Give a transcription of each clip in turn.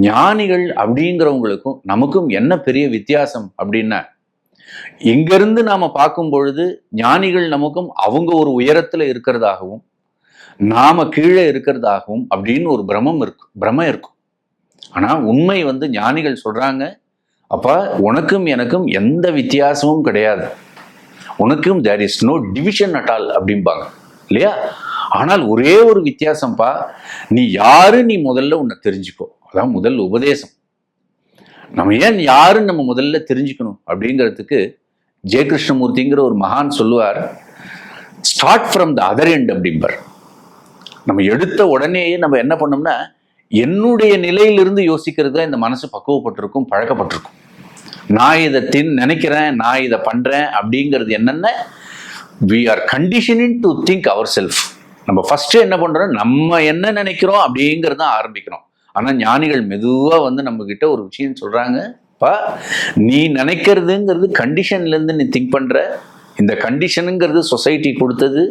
ஞானிகள் அப்படிங்கிறவங்களுக்கும் நமக்கும் என்ன பெரிய வித்தியாசம் அப்படின்னா இங்கிருந்து நாம பார்க்கும் பொழுது ஞானிகள் நமக்கும் அவங்க ஒரு உயரத்துல இருக்கிறதாகவும் நாம கீழே இருக்கிறதாகவும் அப்படின்னு ஒரு பிரமம் இருக்கு பிரமம் இருக்கும். ஆனா உண்மை வந்து ஞானிகள் சொல்றாங்க அப்ப உனக்கும் எனக்கும் எந்த வித்தியாசமும் கிடையாது. உனக்கும் there is no division at all அப்படிம்பாங்க. இல்லையா? ஆனால் ஒரே ஒரு வித்தியாசம்ப்பா நீ யாரு நீ முதல்ல உன்னை தெரிஞ்சுக்கோ. அதான் முதல் உபதேசம். நம்ம ஏன் யாருன்னு நம்ம முதல்ல தெரிஞ்சுக்கணும் அப்படிங்கிறதுக்கு ஜெய கிருஷ்ணமூர்த்திங்கிற ஒரு மகான் சொல்லுவார் start from the other end அப்படிம்பார். நம்ம எடுத்த உடனேயே நம்ம என்ன பண்ணோம்னா என்னுடைய நிலையிலிருந்து யோசிக்கிறது தான் இந்த மனசு பக்குவப்பட்டிருக்கும் பழக்கப்பட்டிருக்கும். நான் இதை தின் நினைக்கிறேன் நான் இதை பண்றேன் அப்படிங்கிறது என்னென்ன? We are conditioning to think our self நம்ம ஃபர்ஸ்ட் என்ன பண்றோம்? நம்ம என்ன நினைக்கிறோம் அப்படிங்கிறது தான் ஆரம்பிக்கிறோம் ஆனால் ஞானிகள் மெதுவாக வந்து நம்மக்கிட்ட ஒரு விஷயம் சொல்கிறாங்க பா நீ நினைக்கிறதுங்கிறது கண்டிஷன்லேருந்து நீ திங்க் பண்ணுற இந்த கண்டிஷனுங்கிறது சொசைட்டி கொடுத்தது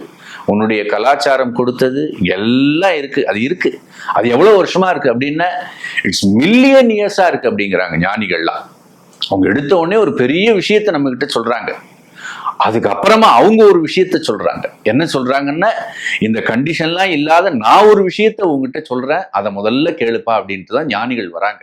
உன்னுடைய கலாச்சாரம் கொடுத்தது எல்லாம் இருக்குது அது இருக்குது அது எவ்வளோ வருஷமாக இருக்குது அப்படின்னா இட்ஸ் மில்லியன் இயர்ஸாக இருக்குது அப்படிங்கிறாங்க ஞானிகள்லாம். அவங்க எடுத்த உடனே ஒரு பெரிய விஷயத்தை நம்மக்கிட்ட சொல்கிறாங்க அதுக்கப்புறமா அவங்க ஒரு விஷயத்த சொல்றாங்க. என்ன சொல்றாங்கன்னா இந்த கண்டிஷன்லாம் இல்லாத நான் ஒரு விஷயத்த உங்ககிட்ட சொல்றேன் அதை முதல்ல கேளுப்பா அப்படின்ட்டு தான் ஞானிகள் வராங்க.